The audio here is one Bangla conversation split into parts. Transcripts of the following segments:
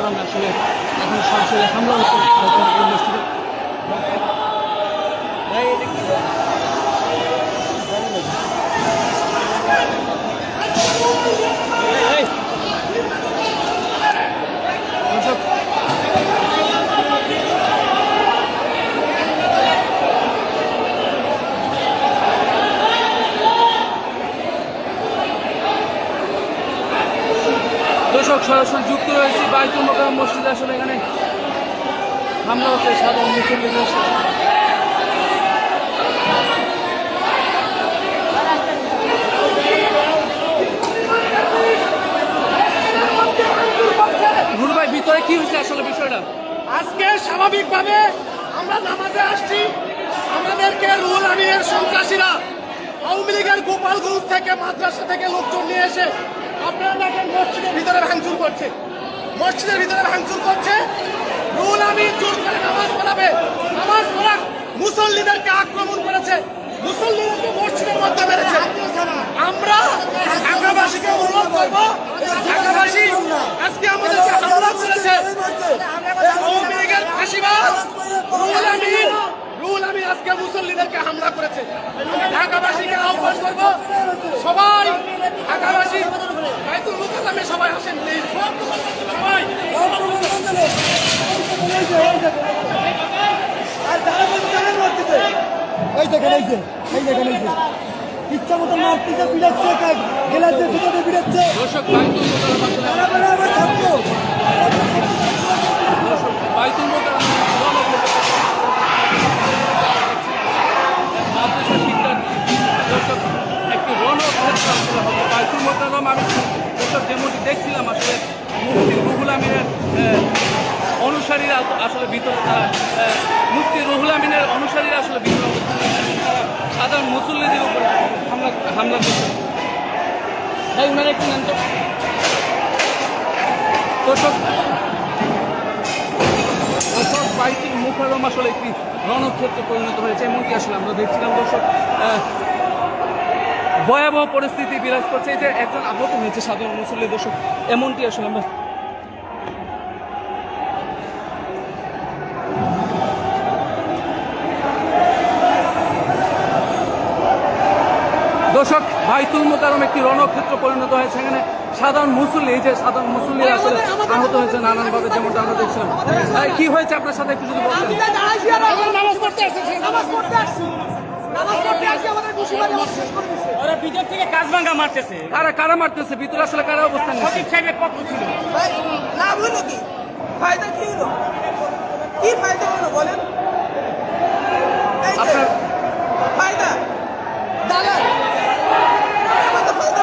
কারণ আসলে এখন সরাসরি এই মসজিদে। এই, এই। দর্শক, দর্শক সরাসরি যুক্ত রয়েছে বাইতুল মোকাম মসজিদ আসলে এখানে হামলা হচ্ছে, সাধারণ মুসল্লিদের আসলে বিষয়টা? আজকে স্বাভাবিকভাবে আমরা আসছি। আমাদেরকে আমিনের সন্ত্রাসীরা আওয়ামী লীগের থেকে, মাদ্রাসা থেকে লোকজন নিয়ে এসে আপনারা দেখেন মসজিদের ভিতরে ভাঙচুর করছে। মসজিদের ভিতরে ভাঙচুর করছে। রুহুল আমিন জোর করে নামাজ পড়াবে। নামাজ পড়া মুসল্লিদেরকে আক্রমণ করেছে। মুসল্লিদেরকে মসজিদের মধ্যে মেরেছে। আমরা ঢাকাবাসীকে অনুরোধ করব, ঢাকাবাসী, আজকে আমাদেরকে হামলা করেছে। আমিন। রুহুল আমিন আজকে মুসল্লিদেরকে হামলা করেছে। ঢাকাবাসীকে আহ্বান করব, সবাই ঢাকাবাসী মুকাদ্দামে সবাই প্লিজ। সবাই। এই দেখেন এই যে এই দেখেন এই যে। ইচ্ছা মতো মারতেছে বিড়াচ্ছে গেলাতে ভিতরে দর্শক একটি আসলে হবে। বাইতুল মোকাম আমি দর্শক যেমনটি দেখছিলাম, আসলে মুফতি রুহুল আমিনের অনুসারীরা আসলে ভিতরে তারা মুফতি রুহুল আমিনের অনুসারীরা আসলে ভিতরে তারা সাধারণ মুসল্লিদের উপর হামলা হামলা করছে। তাই ওনারা একটু বাইকিং মুখারম আসলে একটি রণক্ষেত্রে পরিণত হয়েছে এমনকি আসলে আমরা দেখছিলাম। দর্শক ভয়াবহ পরিস্থিতি বিরাজ করছে। যে একজন আহত হয়েছে সাধারণ মুসল্লি দর্শক এমনটি আসলে আমরা দর্শক বাইতুল মোকারম একটি রণক্ষেত্র পরিণত হয়েছে। এখানে সাধারণ মুসল্লি যে সাধারণ মুসল্লি আসলে আহত হয়েছে নানানভাবে যেমনটা আমরা দেখছিলাম। কি হয়েছে আপনার সাথে? একটু যদি বলতেন। ওরা ভিতর থেকে কাজ মারতেছে। কারা কারা মারতেছে? ভিতরে আসলে কারা অবস্থান সঠিক সাহেবের পক্ষ ছিল। লাভ হলো কি ফায়দা কি হলো? কি ফায়দা হলো বলেন এই যে, আপনার ফায়দা দালাল আমাদের ফায়দা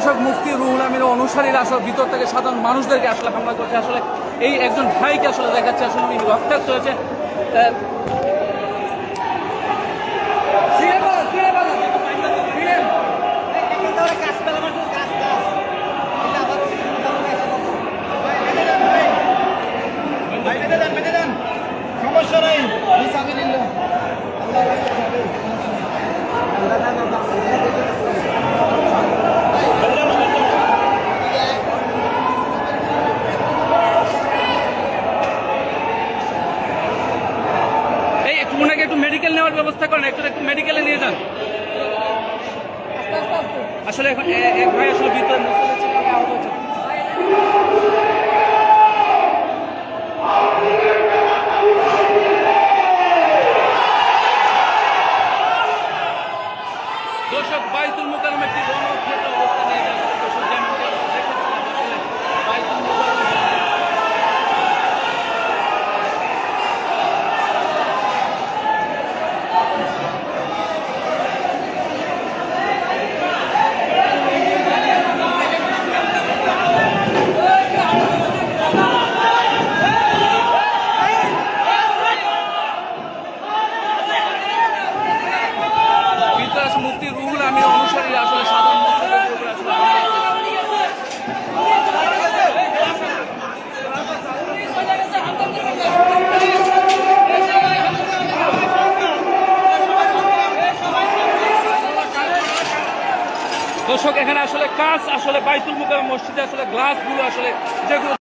দর্শক মুফতি রুহুল আমির অনুসারীরা আসলে ভিতর থেকে সাধারণ মানুষদেরকে আসলে হামলা করছে। আসলে এই একজন ভাইকে আসলে দেখাচ্ছে আসলে উনি রক্তাক্ত হয়েছে। সমস্যা নাই এই একটু মেডিকেল নেওয়ার ব্যবস্থা করেন, একটু একটু মেডিকেলে নিয়ে যান আসলে এখন এক ভাই আসলে ভিতরে। দর্শক, বাইতুল মোকারম একটি রণক্ষেত্র অবস্থা নিয়ে যাচ্ছে দর্শক যেমনটি আমরা দেখেছিলাম আসলে বাইতুল মোকারম দর্শক এখানে আসলে কাজ আসলে বাইতুল মুকাররম মসজিদে আসলে গ্লাসগুলো আসলে যেগুলো